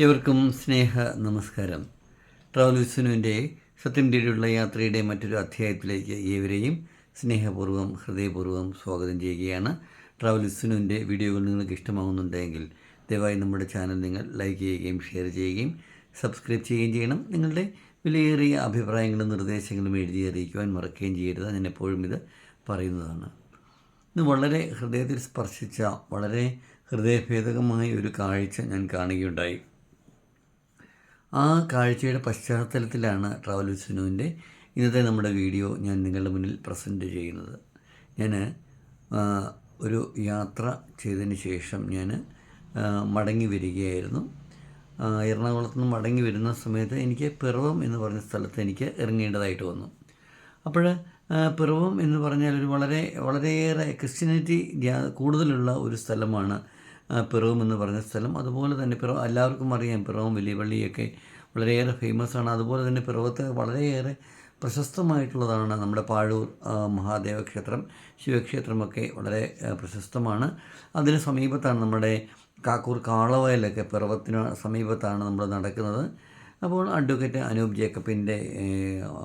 ഏവർക്കും സ്നേഹ നമസ്കാരം. ട്രാവൽ വിസ്നുവിന്റെ സത്യം തേടിയുള്ള യാത്രയുടെ മറ്റൊരു അധ്യായത്തിലേക്ക് ഏവരെയും സ്നേഹപൂർവം ഹൃദയപൂർവം സ്വാഗതം ചെയ്യുകയാണ്. ട്രാവൽ വിസ്നുവിന്റെ വീഡിയോകൾ നിങ്ങൾക്ക് ഇഷ്ടമാകുന്നുണ്ടെങ്കിൽ ദയവായി നമ്മുടെ ചാനൽ നിങ്ങൾ ലൈക്ക് ചെയ്യുകയും ഷെയർ ചെയ്യുകയും സബ്സ്ക്രൈബ് ചെയ്യുകയും ചെയ്യണം. നിങ്ങളുടെ വിലയേറിയ അഭിപ്രായങ്ങളും നിർദ്ദേശങ്ങളും എഴുതി അറിയിക്കുവാൻ മറക്കുകയും ചെയ്യരുത്. ഞാൻ എപ്പോഴും ഇത് പറയുന്നതാണ്. ഇന്ന് വളരെ ഹൃദയത്തിൽ സ്പർശിച്ച വളരെ ഹൃദയഭേദകമായ ഒരു കാഴ്ച ഞാൻ കാണുകയുണ്ടായി. ആ കാഴ്ചയുടെ പശ്ചാത്തലത്തിലാണ് ട്രാവൽ വിസ്നുവിന്റെ ഇന്നത്തെ നമ്മുടെ വീഡിയോ ഞാൻ നിങ്ങളുടെ മുന്നിൽ പ്രസന്റ് ചെയ്യുന്നത്. ഞാൻ ഒരു യാത്ര ചെയ്തതിന് ശേഷം ഞാൻ മടങ്ങി വരികയായിരുന്നു. എറണാകുളത്ത് നിന്ന് മടങ്ങി വരുന്ന സമയത്ത് എനിക്ക് പിറവം എന്ന് പറഞ്ഞ സ്ഥലത്ത് എനിക്ക് ഇറങ്ങേണ്ടതായിട്ട് വന്നു. അപ്പോൾ പിറവം എന്ന് പറഞ്ഞാൽ ഒരു വളരെ വളരെയേറെ ക്രിസ്ത്യാനിറ്റി കൂടുതലുള്ള ഒരു സ്ഥലമാണ് പിറവം എന്ന് പറഞ്ഞ സ്ഥലം. അതുപോലെ തന്നെ പിറവം എല്ലാവർക്കും അറിയാം പിറവം വലിയ പള്ളിയൊക്കെ വളരെയേറെ ഫേമസാണ് അതുപോലെ തന്നെ പിറവത്ത് വളരെയേറെ പ്രശസ്തമായിട്ടുള്ളതാണ് നമ്മുടെ പാഴൂർ മഹാദേവ ക്ഷേത്രം ശിവക്ഷേത്രമൊക്കെ വളരെ പ്രശസ്തമാണ്. അതിന് സമീപത്താണ് നമ്മുടെ കാക്കൂർ കാളവയലൊക്കെ പിറവത്തിന് സമീപത്താണ് നമ്മൾ നടക്കുന്നത്. അപ്പോൾ അഡ്വക്കേറ്റ് അനൂപ് ജേക്കബിന്റെ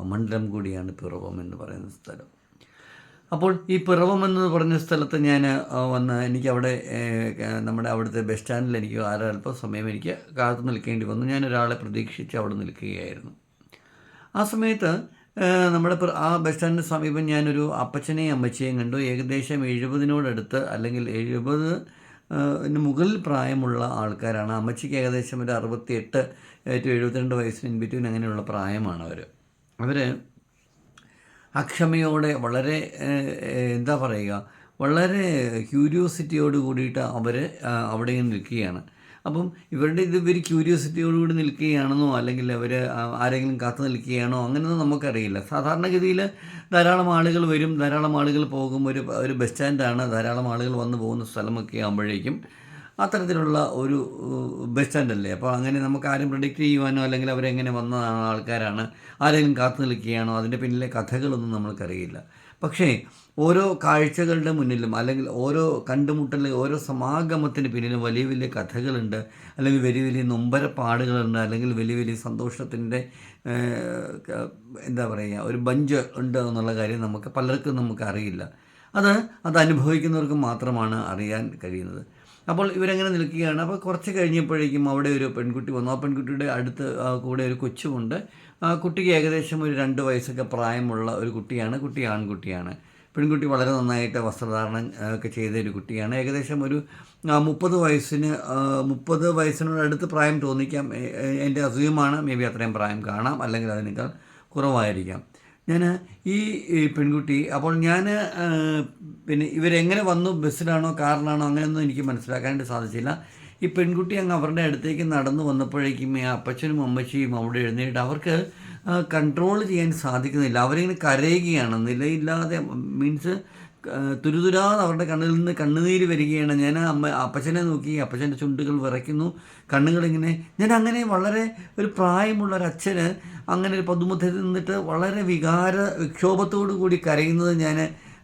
മണ്ഡലം കൂടിയാണ് പിറവം എന്ന് പറയുന്ന സ്ഥലം. അപ്പോൾ ഈ പിറവം എന്ന് പറഞ്ഞ സ്ഥലത്ത് ഞാൻ വന്ന് എനിക്ക് അവിടെ നമ്മുടെ അവിടുത്തെ ബസ് സ്റ്റാൻഡിൽ എനിക്ക് ആരൽപ്പം സമയം എനിക്ക് കാത്തു നിൽക്കേണ്ടി വന്നു. ഞാൻ ഒരാളെ പ്രതീക്ഷിച്ച് അവിടെ നിൽക്കുകയായിരുന്നു. ആ സമയത്ത് നമ്മുടെ ആ ബസ് സ്റ്റാൻഡിന് സമീപം ഞാനൊരു അപ്പച്ചനെയും അമ്മച്ചയും കണ്ടു. ഏകദേശം എഴുപതിനോടടുത്ത് അല്ലെങ്കിൽ എഴുപത് മുകളിൽ പ്രായമുള്ള ആൾക്കാരാണ്. അമ്മച്ചിക്ക് ഏകദേശം ഒരു അറുപത്തിയെട്ട് ടു എഴുപത്തിരണ്ട് വയസ്സിന് ഇൻ അങ്ങനെയുള്ള പ്രായമാണ് അവർ അവർ അക്ഷമയോടെ വളരെ എന്താ പറയുക വളരെ ക്യൂരിയോസിറ്റിയോട് കൂടിയിട്ട് അവർ അവിടെ നിൽക്കുകയാണ്. അപ്പം ഇവരുടെ ഇത് ഇവർ ക്യൂരിയോസിറ്റിയോടുകൂടി നിൽക്കുകയാണെന്നോ അല്ലെങ്കിൽ അവർ ആരെങ്കിലും കാത്തു നിൽക്കുകയാണോ അങ്ങനെയൊന്നും നമുക്കറിയില്ല. സാധാരണഗതിയിൽ ധാരാളം ആളുകൾ വരും ധാരാളം ആളുകൾ പോകും ഒരു ഒരു ബസ് സ്റ്റാൻഡാണ് ധാരാളം ആളുകൾ വന്നു പോകുന്ന സ്ഥലമൊക്കെ ആകുമ്പോഴേക്കും അത്തരത്തിലുള്ള ഒരു ബസ് സ്റ്റാൻഡല്ലേ അപ്പോൾ അങ്ങനെ നമുക്ക് ആരും പ്രൊഡിക്റ്റ് ചെയ്യുവാനോ അല്ലെങ്കിൽ അവരെങ്ങനെ വന്നതാണോ ആൾക്കാരാണ് ആരെങ്കിലും കാത്തു നിൽക്കുകയാണോ അതിന്റെ പിന്നിലെ കഥകളൊന്നും നമ്മൾക്കറിയില്ല. പക്ഷേ ഓരോ കാഴ്ചകളുടെ മുന്നിലും അല്ലെങ്കിൽ ഓരോ കണ്ടുമുട്ടൽ ഓരോ സമാഗമത്തിന് പിന്നിലും വലിയ വലിയ കഥകളുണ്ട്. അല്ലെങ്കിൽ വലിയ വലിയ നൊമ്പരപ്പാടുകളുണ്ട് അല്ലെങ്കിൽ വലിയ വലിയ സന്തോഷത്തിന്റെ എന്താ പറയുക ഒരു ബഞ്ച് ഉണ്ട് എന്നുള്ള കാര്യം നമുക്ക് പലർക്കും നമുക്ക് അറിയില്ല അത് അത് അനുഭവിക്കുന്നവർക്ക് മാത്രമാണ് അറിയാൻ കഴിയുന്നത്. അപ്പോൾ ഇവരങ്ങനെ നിൽക്കുകയാണ്. അപ്പോൾ കുറച്ച് കഴിഞ്ഞപ്പോഴേക്കും അവിടെ ഒരു പെൺകുട്ടി വന്നു. ആ പെൺകുട്ടിയുടെ അടുത്ത് കൂടെ ഒരു കൊച്ചുമുണ്ട്. ആ കുട്ടിക്ക് ഏകദേശം ഒരു രണ്ട് വയസ്സൊക്കെ പ്രായമുള്ള ഒരു കുട്ടിയാണ്. കുട്ടി ആൺകുട്ടിയാണ്. പെൺകുട്ടി വളരെ നന്നായിട്ട് വസ്ത്രധാരണം ഒക്കെ ചെയ്ത ഒരു കുട്ടിയാണ്. ഏകദേശം ഒരു മുപ്പത് വയസ്സിന് മുപ്പത് മുപ്പത് വയസ്സിനോടടുത്ത് പ്രായം തോന്നിക്കാം. എന്റെ അസുഖമാണ്. മേ ബി അത്രയും പ്രായം കാണാം. അല്ലെങ്കിൽ അതിനേക്കാൾ കുറവായിരിക്കാം. ഞാൻ ഈ പെൺകുട്ടി അപ്പോൾ ഞാൻ പിന്നെ ഇവരെങ്ങനെ വന്നു? ബസ്സിലാണോ? കാറിലാണോ? അങ്ങനെയൊന്നും എനിക്ക് മനസ്സിലാക്കാനായിട്ട് സാധിച്ചില്ല. ഈ പെൺകുട്ടി അങ്ങ് അവരുടെ അടുത്തേക്ക് നടന്നു വന്നപ്പോഴേക്കും ഈ അപ്പച്ചനും അമ്മച്ചിയും അവിടെ എഴുന്നേറ്റ് അവർക്ക് കൺട്രോൾ ചെയ്യാൻ സാധിക്കുന്നില്ല. അവരിങ്ങനെ കരയുകയാണ്. നിലയില്ലാതെ മീൻസ് തുരുതുരാതെ അവരുടെ കണ്ണിൽ നിന്ന് കണ്ണുനീര് വരികയാണ്. ഞാൻ അമ്മ അപ്പച്ചനെ നോക്കി അപ്പച്ചന്റെ ചുണ്ടുകൾ വിറയ്ക്കുന്നു കണ്ണുകളിങ്ങനെ. ഞാൻ അങ്ങനെ വളരെ ഒരു പ്രായമുള്ള ഒരു അങ്ങനെ ഒരു പതുമുഖത്തിൽ നിന്നിട്ട് വളരെ വികാര വിക്ഷോഭത്തോടു കൂടി കരയുന്നത് ഞാൻ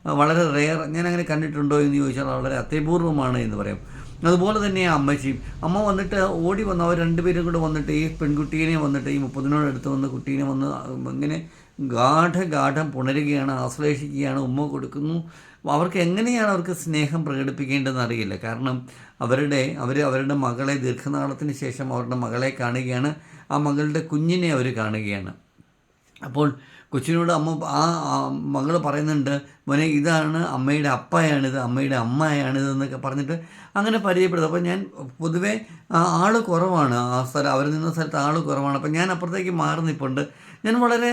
വളരെ റെയർ ഞാൻ അങ്ങനെ കണ്ടിട്ടുണ്ടോ എന്ന് ചോദിച്ചാൽ വളരെ അത്യപൂർവമാണ് എന്ന് പറയാം. അതുപോലെ തന്നെ അമ്മച്ചിയും അമ്മ വന്നിട്ട് ഓടി വന്ന് അവർ രണ്ടുപേരും കൂടെ വന്നിട്ട് ഈ പെൺകുട്ടീനെ വന്നിട്ട് ഈ മുപ്പതിനോടടുത്ത് വന്ന് കുട്ടീനെ വന്ന് ഇങ്ങനെ ഗാഠഗാഠം പുണരുകയാണ് ആശ്ലേഷിക്കുകയാണ് ഉമ്മ കൊടുക്കുന്നു. അവർക്ക് എങ്ങനെയാണ് അവർക്ക് സ്നേഹം പ്രകടിപ്പിക്കേണ്ടതെന്ന് അറിയില്ല. കാരണം അവരുടെ അവർ അവരുടെ മകളെ ദീർഘനാളത്തിന് ശേഷം അവരുടെ മകളെ കാണുകയാണ്. ആ മകളുടെ കുഞ്ഞിനെ അവർ കാണുകയാണ്. അപ്പോൾ കൊച്ചിനോട് അമ്മ ആ മകൾ പറയുന്നുണ്ട് മോനെ ഇതാണ് അമ്മയുടെ അപ്പയാണിത് അമ്മയുടെ അമ്മയാണിത് എന്നൊക്കെ പറഞ്ഞിട്ട് അങ്ങനെ പരിചയപ്പെടുന്നത് അപ്പോൾ ഞാൻ പൊതുവേ ആൾ കുറവാണ്. ആ സ്ഥലം അവർ നിന്ന സ്ഥലത്ത് ആൾ കുറവാണ്. അപ്പോൾ ഞാൻ അപ്പുറത്തേക്ക് മാറി നിൽപ്പുണ്ട് ഞാൻ വളരെ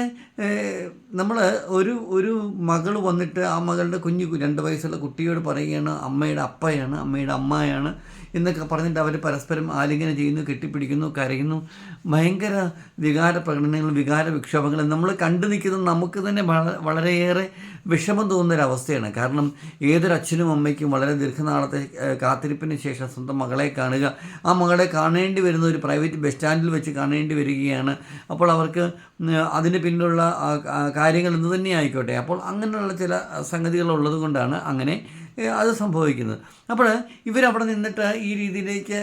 നമ്മൾ ഒരു ഒരു മകൾ വന്നിട്ട് ആ മകളുടെ കുഞ്ഞ് രണ്ട് വയസ്സുള്ള കുട്ടിയോട് പറയുകയാണ് അമ്മയുടെ അപ്പയാണ് അമ്മയുടെ അമ്മയാണ് എന്നൊക്കെ പറഞ്ഞിട്ട് അവർ പരസ്പരം ആലിംഗനം ചെയ്യുന്നു കെട്ടിപ്പിടിക്കുന്നു കരയുന്നു. ഭയങ്കര വികാര പ്രകടനങ്ങൾ വികാര വിക്ഷോഭങ്ങൾ. നമ്മൾ കണ്ടു നിൽക്കുന്നത് നമുക്ക് തന്നെ വള- വളരെയേറെ വിഷമം തോന്നുന്ന ഒരു അവസ്ഥയാണ് കാരണം ഏതൊരു അച്ഛനും അമ്മയ്ക്കും വളരെ ദീർഘനാളത്തെ കാത്തിരിപ്പിന് ശേഷം സ്വന്തം മകളെ കാണുക. ആ മകളെ കാണേണ്ടി വരുന്ന ഒരു പ്രൈവറ്റ് ബസ് സ്റ്റാൻഡിൽ വെച്ച് കാണേണ്ടി വരികയാണ്. അപ്പോൾ അവർക്ക് അതിന് പിന്നിലുള്ള കാര്യങ്ങൾ എന്ത് തന്നെ ആയിക്കോട്ടെ. അപ്പോൾ അങ്ങനെയുള്ള ചില സംഗതികൾ ഉള്ളത് കൊണ്ടാണ് അങ്ങനെ അത് സംഭവിക്കുന്നത് അപ്പോൾ ഇവരവിടെ നിന്നിട്ട് ഈ രീതിയിലേക്ക്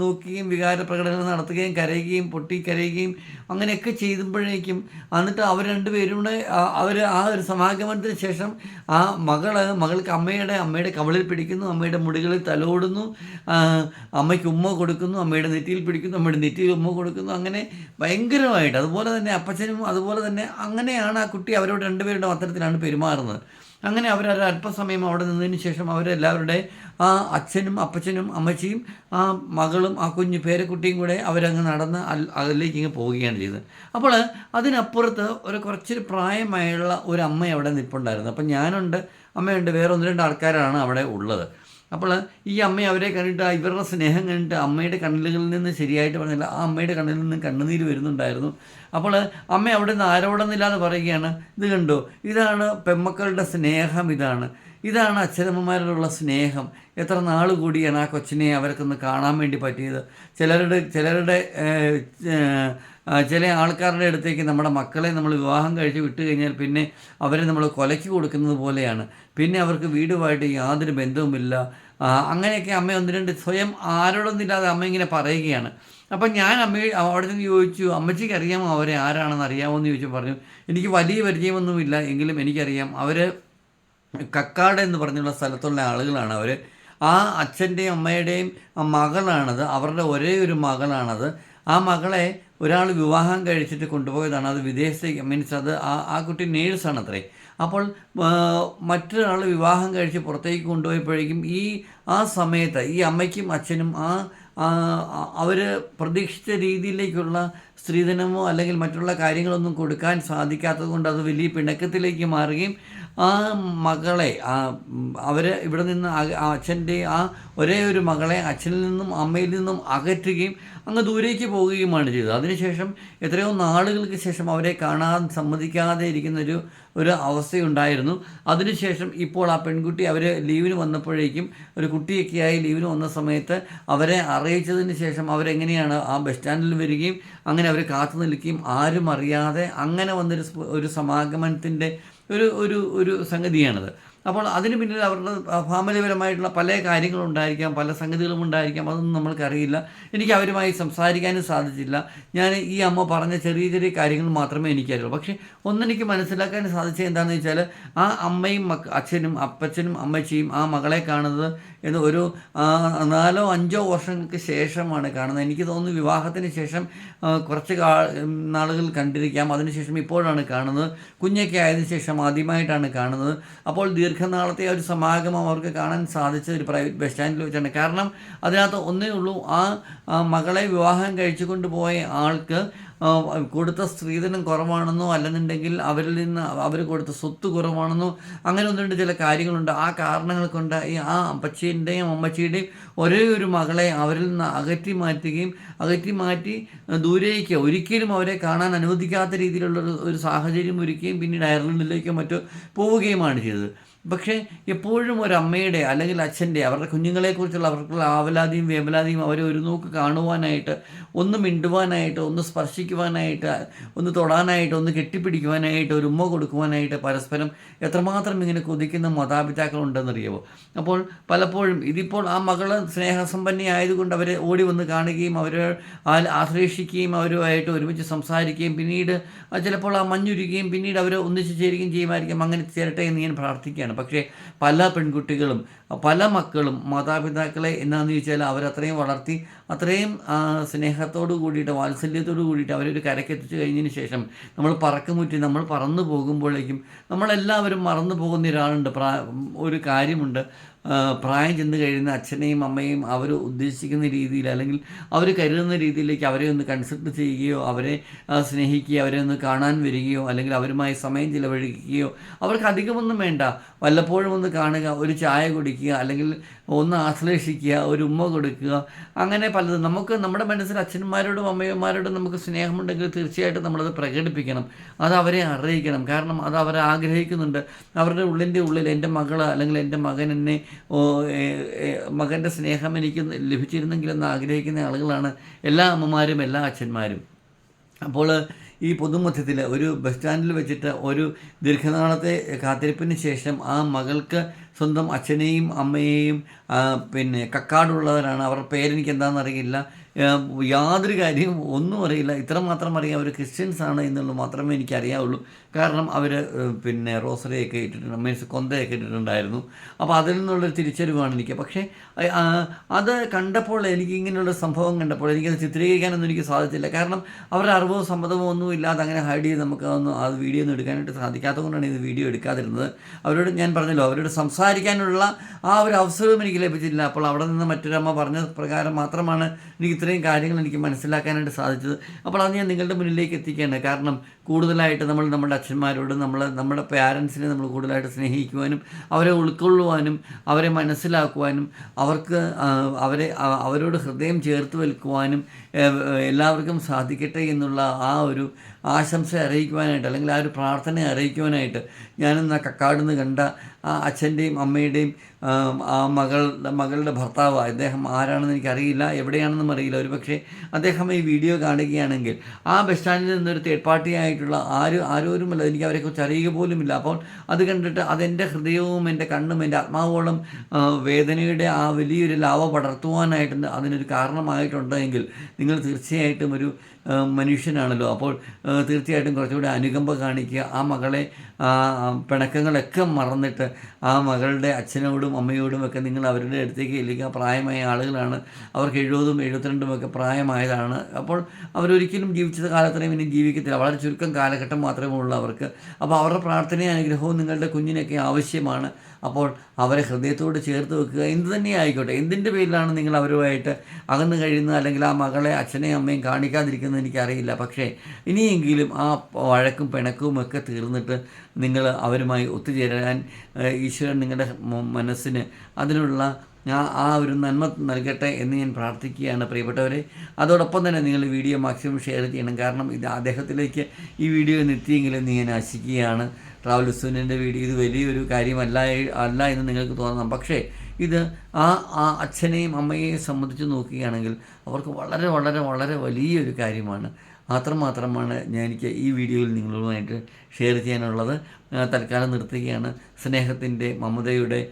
നോക്കുകയും വികാര പ്രകടനങ്ങൾ നടത്തുകയും കരയുകയും പൊട്ടി കരയുകയും അങ്ങനെയൊക്കെ ചെയ്യുമ്പോഴേക്കും എന്നിട്ട് അവർ രണ്ടുപേരും കൂടെ അവർ ആ ഒരു സമാഗമനത്തിന് ശേഷം ആ മകൾ മകൾക്ക് അമ്മയുടെ അമ്മയുടെ കവളിൽ പിടിക്കുന്നു അമ്മയുടെ മുടികളിൽ തലോടുന്നു അമ്മയ്ക്ക് ഉമ്മ കൊടുക്കുന്നു അമ്മയുടെ നെറ്റിയിൽ പിടിക്കുന്നു അമ്മയുടെ നെറ്റിയിൽ ഉമ്മ കൊടുക്കുന്നു. അങ്ങനെ ഭയങ്കരമായിട്ട് അതുപോലെ തന്നെ അപ്പച്ചനും അതുപോലെ തന്നെ അങ്ങനെയാണ് ആ കുട്ടി അവരോട് രണ്ടുപേരുടെ അത്തരത്തിലാണ് പെരുമാറുന്നത്. അങ്ങനെ അവർ അല്പസമയം അവിടെ നിന്നതിന് ശേഷം അവരെല്ലാവരുടെ ആ അച്ഛനും അപ്പച്ചനും അമ്മച്ചിയും ആ മകളും ആ കുഞ്ഞു പേരക്കുട്ടിയും കൂടെ അവരങ്ങ് നടന്ന് അതിലേക്ക് ഇങ്ങ് പോവുകയാണ് ചെയ്തത്. അപ്പോൾ അതിനപ്പുറത്ത് ഒരു കുറച്ചൊരു പ്രായമായുള്ള ഒരു അമ്മ അവിടെ നിൽപ്പുണ്ടായിരുന്നു അപ്പം ഞാനുണ്ട് അമ്മയുണ്ട് വേറെ ഒന്ന് രണ്ട് ആൾക്കാരാണ് അവിടെ ഉള്ളത്. അപ്പോൾ ഈ അമ്മ അവരെ കണ്ടിട്ട് ഇവരുടെ സ്നേഹം കണ്ടിട്ട് അമ്മയുടെ കണ്ണുകളിൽ നിന്ന് ശരിയായിട്ട് പറഞ്ഞില്ല ആ അമ്മയുടെ കണ്ണിൽ നിന്ന് കണ്ണുനീര് വരുന്നുണ്ടായിരുന്നു. അപ്പോൾ അമ്മ അവിടെ നിന്ന് ആരോടുന്നില്ല എന്ന് പറയുകയാണ്. ഇത് കണ്ടോ? ഇതാണ് പെമ്മക്കളുടെ സ്നേഹം ഇതാണ്. ഇതാണ് അച്ഛനമ്മമാരോടുള്ള സ്നേഹം. എത്ര നാൾ കൂടിയാണ് ആ കൊച്ചിനെ അവർക്കൊന്ന് കാണാൻ വേണ്ടി പറ്റിയത്? ചിലരുടെ ചിലരുടെ ചില ആൾക്കാരുടെ അടുത്തേക്ക് നമ്മുടെ മക്കളെ നമ്മൾ വിവാഹം കഴിച്ച് വിട്ട് കഴിഞ്ഞാൽ പിന്നെ അവരെ നമ്മൾ കൊലയ്ക്ക് കൊടുക്കുന്നത് പോലെയാണ്. പിന്നെ അവർക്ക് വീടുമായിട്ട് യാതൊരു ബന്ധവുമില്ല. അങ്ങനെയൊക്കെ അമ്മ ഒന്ന് രണ്ട് സ്വയം ആരോടൊന്നില്ലാതെ അമ്മ ഇങ്ങനെ പറയുകയാണ്. അപ്പം ഞാൻ അമ്മ അവിടെ നിന്ന് ചോദിച്ചു അമ്മച്ചിക്ക് അറിയാമോ അവരെ? ആരാണെന്ന് അറിയാമോ? എന്ന് ചോദിച്ചു പറഞ്ഞു. എനിക്ക് വലിയ പരിചയമൊന്നുമില്ല. എങ്കിലും എനിക്കറിയാം. അവർ കക്കാട് എന്ന് പറഞ്ഞുള്ള സ്ഥലത്തുള്ള ആളുകളാണ് അവർ ആ അച്ഛന്റെയും അമ്മയുടെയും മകളാണത്. അവരുടെ ഒരേ ഒരു മകളാണത്. ആ മകളെ ഒരാൾ വിവാഹം കഴിച്ചിട്ട് കൊണ്ടുപോയതാണ്. അത് വിദേശത്തേക്ക് മീൻസ് അത് ആ ആ കുട്ടി നേഴ്സാണ് അത്രേ അപ്പോൾ മറ്റൊരാൾ വിവാഹം കഴിച്ച് പുറത്തേക്ക് കൊണ്ടുപോയപ്പോഴേക്കും ഈ ആ സമയത്ത് ഈ അമ്മയ്ക്കും അച്ഛനും ആ അവർ പ്രതീക്ഷിച്ച രീതിയിലേക്കുള്ള സ്ത്രീധനമോ അല്ലെങ്കിൽ മറ്റുള്ള കാര്യങ്ങളൊന്നും കൊടുക്കാൻ സാധിക്കാത്തത് കൊണ്ട് അത് വലിയ പിണക്കത്തിലേക്ക് മാറുകയും ആ മകളെ ആ അവർ ഇവിടെ നിന്ന് അച്ഛന്റെ ആ ഒരേ ഒരു മകളെ അച്ഛനിൽ നിന്നും അമ്മയിൽ നിന്നും അകറ്റുകയും അങ്ങ് ദൂരേക്ക് പോവുകയുമാണ് ചെയ്തത്. അതിനുശേഷം എത്രയോ നാളുകൾക്ക് ശേഷം അവരെ കാണാൻ സമ്മതിക്കാതെ ഇരിക്കുന്ന ഒരു ഒരു അവസ്ഥയുണ്ടായിരുന്നു. അതിനുശേഷം ഇപ്പോൾ ആ പെൺകുട്ടി അവർ ലീവിന് വന്നപ്പോഴേക്കും ഒരു കുട്ടിയൊക്കെയായി ലീവിന് വന്ന സമയത്ത് അവരെ അറിയിച്ചതിന് ശേഷം അവരെങ്ങനെയാണ് ആ ബസ് സ്റ്റാൻഡിൽ വരികയും അങ്ങനെ അവർ കാത്തു നിൽക്കുകയും ആരും അറിയാതെ അങ്ങനെ വന്നൊരു ഒരു സമാഗമനത്തിന്റെ ഒരു ഒരു ഒരു സംഗതിയാണത്. അപ്പോൾ അതിന് പിന്നിൽ അവരുടെ ഫാമിലിപരമായിട്ടുള്ള പല കാര്യങ്ങളും ഉണ്ടായിരിക്കാം പല സംഗതികളും ഉണ്ടായിരിക്കാം അതൊന്നും നമ്മൾക്കറിയില്ല. എനിക്ക് അവരുമായി സംസാരിക്കാനും സാധിച്ചില്ല. ഞാൻ ഈ അമ്മ പറഞ്ഞ ചെറിയ ചെറിയ കാര്യങ്ങൾ മാത്രമേ എനിക്കറിയുള്ളൂ. പക്ഷേ ഒന്നെനിക്ക് മനസ്സിലാക്കാൻ സാധിച്ചത് എന്താണെന്ന് വെച്ചാൽ ആ അമ്മയും മക്ക അച്ഛനും അപ്പച്ചനും അമ്മച്ചിയും ആ മകളെ കാണുന്നത് എന്ന് ഒരു നാലോ അഞ്ചോ വർഷങ്ങൾക്ക് ശേഷമാണ് കാണുന്നത്. എനിക്ക് തോന്നുന്നു വിവാഹത്തിന് ശേഷം കുറച്ച് കാ നാളുകൾ കണ്ടിരിക്കാം. അതിനുശേഷം ഇപ്പോഴാണ് കാണുന്നത്. കുഞ്ഞൊക്കെ ആയതിനു ശേഷം ആദ്യമായിട്ടാണ് കാണുന്നത്. അപ്പോൾ ദീർഘനാളത്തെ ഒരു സമാഗമം അവർക്ക് കാണാൻ സാധിച്ചത് ഒരു പ്രൈവറ്റ് ബസ് സ്റ്റാൻഡിൽ വെച്ചാണ്. കാരണം അതിനകത്ത് ഒന്നേ ഉള്ളൂ ആ മകളെ വിവാഹം കഴിച്ചുകൊണ്ട് പോയ ആൾക്ക് കൊടുത്ത സ്ത്രീധനം കുറവാണെന്നോ അല്ലെന്നുണ്ടെങ്കിൽ അവരിൽ നിന്ന് അവർ കൊടുത്ത സ്വത്ത് കുറവാണെന്നോ അങ്ങനെ ഒന്ന് രണ്ട് ചില കാര്യങ്ങളുണ്ട്. ആ കാരണങ്ങൾ കൊണ്ട് ഈ ആ അപ്പച്ചീന്റെയും അമ്മച്ചിയുടെയും ഒരേ ഒരു മകളെ അവരിൽ നിന്ന് അകറ്റി മാറ്റുകയും അകറ്റി മാറ്റി ദൂരേക്ക് ഒരിക്കലും അവരെ കാണാൻ അനുവദിക്കാത്ത രീതിയിലുള്ള ഒരു സാഹചര്യം ഒരുക്കുകയും പിന്നീട് അയർലൻഡിലേക്കോ മറ്റോ പോവുകയുമാണ് ചെയ്തത്. പക്ഷേ എപ്പോഴും ഒരു അമ്മയുടെ അല്ലെങ്കിൽ അച്ഛന്റെ അവരുടെ കുഞ്ഞുങ്ങളെക്കുറിച്ചുള്ള അവർക്കുള്ള ആവലാതിയും വേവലാതിയും അവരെ ഒരു നോക്ക് കാണുവാനായിട്ട് ഒന്ന് മിണ്ടുവാനായിട്ട് ഒന്ന് സ്പർശിക്കുവാനായിട്ട് ഒന്ന് തൊടാനായിട്ട് ഒന്ന് കെട്ടിപ്പിടിക്കുവാനായിട്ട് ഒരു ഉമ്മ കൊടുക്കുവാനായിട്ട് പരസ്പരം എത്രമാത്രം ഇങ്ങനെ കൊതിക്കുന്ന മാതാപിതാക്കളുണ്ടെന്നറിയാമോ? അപ്പോൾ പലപ്പോഴും ഇതിപ്പോൾ ആ മകൾ സ്നേഹസമ്പന്നയായതുകൊണ്ട് അവരെ ഓടി വന്ന് കാണുകയും അവരെ ആശ്ലേഷിക്കുകയും അവരുമായിട്ട് ഒരുമിച്ച് സംസാരിക്കുകയും പിന്നീട് ചിലപ്പോൾ ആ മഞ്ഞുരുകയും പിന്നീട് അവരെ ഒന്നിച്ച് ചേരുകയും ചെയ്യുമായിരിക്കും. അങ്ങനെ ചേരട്ടെ എന്ന് ഞാൻ പ്രാർത്ഥിക്കുകയാണ്. പക്ഷേ പല പെൺകുട്ടികളും പല മക്കളും മാതാപിതാക്കളെ എന്നാന്ന് ചോദിച്ചാൽ അവരത്രയും വളർത്തി അത്രയും സ്നേഹത്തോടു കൂടിയിട്ട് വാത്സല്യത്തോടു കൂടിയിട്ട് അവരൊരു കരക്കെത്തിച്ചു കഴിഞ്ഞതിന് ശേഷം നമ്മൾ പറക്കുമുറ്റി നമ്മൾ പറന്നു പോകുമ്പോഴേക്കും നമ്മളെല്ലാവരും മറന്നു പോകുന്ന ഒരാളുണ്ട്. പ്രാ ഒരു കാര്യമുണ്ട്. പ്രായം ചെന്ന് കഴിയുന്ന അച്ഛനെയും അമ്മയും അവർ ഉദ്ദേശിക്കുന്ന രീതിയിൽ അല്ലെങ്കിൽ അവർ കരുതുന്ന രീതിയിലേക്ക് അവരെ ഒന്ന് കൺസൾട്ട് ചെയ്യുകയോ അവരെ സ്നേഹിക്കുകയോ അവരെ ഒന്ന് കാണാൻ വരികയോ അല്ലെങ്കിൽ അവരുമായി സമയം ചിലവഴിക്കുകയോ അവർക്ക് അധികമൊന്നും വേണ്ട. വല്ലപ്പോഴും ഒന്ന് കാണുക ഒരു ചായ കുടിക്കുക അല്ലെങ്കിൽ ഒന്ന് ആശ്ലേഷിക്കുക ഒരു ഉമ്മ കൊടുക്കുക അങ്ങനെ പലതും. നമുക്ക് നമ്മുടെ മനസ്സിൽ അച്ഛന്മാരോടും അമ്മയന്മാരോടും നമുക്ക് സ്നേഹമുണ്ടെങ്കിൽ തീർച്ചയായിട്ടും നമ്മളത് പ്രകടിപ്പിക്കണം. അത് അവരെ അറിയിക്കണം. കാരണം അത് അവർ ആഗ്രഹിക്കുന്നുണ്ട്. അവരുടെ ഉള്ളിന്റെ ഉള്ളിൽ എന്റെ മകൾ അല്ലെങ്കിൽ എന്റെ മകൻ എന്നെ മകന്റെ സ്നേഹം എനിക്ക് ലഭിച്ചിരുന്നെങ്കിലെന്ന് ആഗ്രഹിക്കുന്ന ആളുകളാണ് എല്ലാ അമ്മമാരും എല്ലാ അച്ഛന്മാരും. അപ്പോൾ ഈ പൊതുമധ്യത്തിൽ ഒരു ബസ് സ്റ്റാൻഡിൽ വെച്ചിട്ട് ഒരു ദീർഘനാളത്തെ കാത്തിരിപ്പിന് ശേഷം ആ മകൾക്ക് സ്വന്തം അച്ഛനെയും അമ്മയെയും പിന്നെ കക്കാടുള്ളവരാണ്. അവരുടെ പേരെനിക്ക് എന്താണെന്നറിയില്ല. യാതൊരു കാര്യവും ഒന്നും അറിയില്ല. ഇത്ര മാത്രം അറിയാം അവർ ക്രിസ്ത്യൻസ് ആണ് എന്നുള്ളത് മാത്രമേ എനിക്കറിയാവുള്ളൂ. കാരണം അവർ പിന്നെ റോസറിയൊക്കെ ഇട്ടിട്ടുണ്ട് മീൻസ് കൊന്തയൊക്കെ ഇട്ടിട്ടുണ്ടായിരുന്നു. അപ്പോൾ അതിൽ നിന്നുള്ളൊരു തിരിച്ചറിവാണ് എനിക്ക്. പക്ഷേ അത് കണ്ടപ്പോൾ എനിക്ക് ഇങ്ങനെയുള്ള സംഭവം കണ്ടപ്പോൾ എനിക്കത് ചിത്രീകരിക്കാനൊന്നും എനിക്ക് സാധിച്ചില്ല. കാരണം അവരുടെ അറിവോ സമ്മതമോ ഒന്നും ഇല്ലാതെ അങ്ങനെ ഹൈഡ് ചെയ്ത് നമുക്ക് അതൊന്നും ആ വീഡിയോ ഒന്നും എടുക്കാനായിട്ട് സാധിക്കാത്തതുകൊണ്ടാണ് ഇത് വീഡിയോ എടുക്കാതിരുന്നത്. അവരോട് ഞാൻ പറഞ്ഞല്ലോ അവരോട് സംസാരിക്കാനുള്ള ആ ഒരു അവസരവും എനിക്ക് ലഭിച്ചില്ല. അപ്പോൾ അവിടെ നിന്ന് മറ്റൊരമ്മ പറഞ്ഞ പ്രകാരം മാത്രമാണ് എനിക്ക് ഇത്രയും കാര്യങ്ങൾ എനിക്ക് മനസ്സിലാക്കാനായിട്ട് സാധിച്ചത്. അപ്പോൾ അത് ഞാൻ നിങ്ങളുടെ മുന്നിലേക്ക് എത്തിക്കുകയാണ്. കാരണം കൂടുതലായിട്ട് നമ്മൾ നമ്മുടെ അച്ഛന്മാരോട് നമ്മൾ നമ്മുടെ പാരൻസിനെ നമ്മൾ കൂടുതലായിട്ട് സ്നേഹിക്കുവാനും അവരെ ഉൾക്കൊള്ളുവാനും അവരെ മനസ്സിലാക്കുവാനും അവർക്ക് അവരെ അവരോട് ഹൃദയം ചേർത്ത് വെൽക്കുവാനും എല്ലാവർക്കും സാധിക്കട്ടെ എന്നുള്ള ആ ഒരു ആശംസ അറിയിക്കുവാനായിട്ട് അല്ലെങ്കിൽ ആ ഒരു പ്രാർത്ഥന അറിയിക്കുവാനായിട്ട് ഞാനിന്ന് ആ നിന്ന് കണ്ട ആ അച്ഛന്റെയും അമ്മയുടെയും ആ മകളുടെ മകളുടെ ഭർത്താവ് അദ്ദേഹം ആരാണെന്ന് എനിക്കറിയില്ല എവിടെയാണെന്നും അറിയില്ല. ഒരു പക്ഷേ അദ്ദേഹം ഈ വീഡിയോ കാണുകയാണെങ്കിൽ ആ ബസ് സ്റ്റാൻഡിൽ നിന്നൊരു തേർഡ് പാർട്ടി ആയിട്ടുള്ള ആരും ആരോരുമല്ല എനിക്ക് അവരെക്കുറിച്ച് അറിയുക പോലുമില്ല. അപ്പോൾ അത് കണ്ടിട്ട് അതെന്റെ ഹൃദയവും എന്റെ കണ്ണും എന്റെ ആത്മാവോളം വേദനയുടെ ആ വലിയൊരു ലാവ പടർത്തുവാനായിട്ട് അതിനൊരു കാരണമായിട്ടുണ്ടെങ്കിൽ നിങ്ങൾ തീർച്ചയായിട്ടും ഒരു മനുഷ്യനാണല്ലോ. അപ്പോൾ തീർച്ചയായിട്ടും കുറച്ചുകൂടി അനുകമ്പ കാണിക്കുക. ആ മകളെ പിണക്കങ്ങളൊക്കെ മറന്നിട്ട് ആ മകളുടെ അച്ഛനോടും അമ്മയോടും ഒക്കെ നിങ്ങൾ അവരുടെ അടുത്തേക്ക് ചെല്ലുക. പ്രായമായ ആളുകളാണ്. അവർക്ക് എഴുപതും എഴുപത്തിരണ്ടും ഒക്കെ പ്രായമായതാണ്. അപ്പോൾ അവരൊരിക്കലും ജീവിച്ച കാലത്രയും ഇനി ജീവിക്കത്തില്ല. വളരെ ചുരുക്കം കാലഘട്ടം മാത്രമേ ഉള്ളൂ അവർക്ക്. അപ്പോൾ അവരുടെ പ്രാർത്ഥനയും അനുഗ്രഹവും നിങ്ങളുടെ കുഞ്ഞിനൊക്കെ ആവശ്യമാണ്. അപ്പോൾ അവരെ ഹൃദയത്തോട് ചേർത്ത് വെക്കുക. എന്ത് തന്നെ ആയിക്കോട്ടെ. എന്തിന്റെ പേരിലാണ് നിങ്ങൾ അവരുമായിട്ട് അകന്നു കഴിയുന്നത്? അല്ലെങ്കിൽ ആ മകളെ അച്ഛനെയും അമ്മയും കാണിക്കാതിരിക്കുന്നത് എനിക്കറിയില്ല. പക്ഷേ ഇനിയെങ്കിലും ആ വഴക്കും പിണക്കവും ഒക്കെ തീർന്നിട്ട് നിങ്ങൾ അവരുമായി ഒത്തുചേരാൻ ഈശ്വരൻ നിങ്ങളുടെ മനസ്സിന് അതിനുള്ള ആ ആ ഒരു നന്മ നൽകട്ടെ എന്ന് ഞാൻ പ്രാർത്ഥിക്കുകയാണ് പ്രിയപ്പെട്ടവരെ. അതോടൊപ്പം തന്നെ നിങ്ങൾ വീഡിയോ മാക്സിമം ഷെയർ ചെയ്യണം. കാരണം ഇത് അദ്ദേഹത്തിലേക്ക് ഈ വീഡിയോ എത്തിയെങ്കിലെന്ന് ഞാൻ ആശിക്കുകയാണ്. ട്രാവൽ സുനിന്റെ വീഡിയോ ഇത് വലിയൊരു കാര്യമല്ല അല്ല എന്ന് നിങ്ങൾക്ക് തോന്നാം പക്ഷേ ഇത് ആ ആ അച്ഛനെയും അമ്മയെയും സംബന്ധിച്ച് നോക്കുകയാണെങ്കിൽ അവർക്ക് വളരെ വളരെ വളരെ വലിയൊരു കാര്യമാണ്. അത്രമാത്രമാണ് ഞാൻ എനിക്ക് ഈ വീഡിയോയിൽ നിങ്ങളുമായിട്ട് ഷെയർ ചെയ്യാനുള്ളത്. തൽക്കാലം നിർത്തുകയാണ്. സ്നേഹത്തിന്റെ മമതയുടെ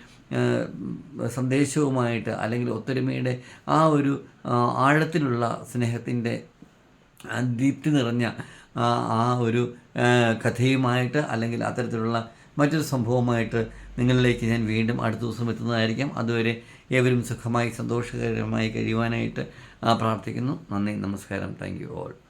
സന്ദേശവുമായിട്ട് അല്ലെങ്കിൽ ഒത്തൊരുമയുടെ ആ ഒരു ആഴത്തിലുള്ള സ്നേഹത്തിന്റെ ദീപ്തി നിറഞ്ഞ ആ ഒരു കഥയുമായിട്ട് അല്ലെങ്കിൽ അത്തരത്തിലുള്ള മറ്റൊരു സംഭവമായിട്ട് നിങ്ങളിലേക്ക് ഞാൻ വീണ്ടും അടുത്ത ദിവസം എത്തുന്നതായിരിക്കാം. അതുവരെ ഏവരും സുഖമായി സന്തോഷകരമായി കഴിയുവാനായിട്ട് പ്രാർത്ഥിക്കുന്നു. നന്ദി നമസ്കാരം. Thank you all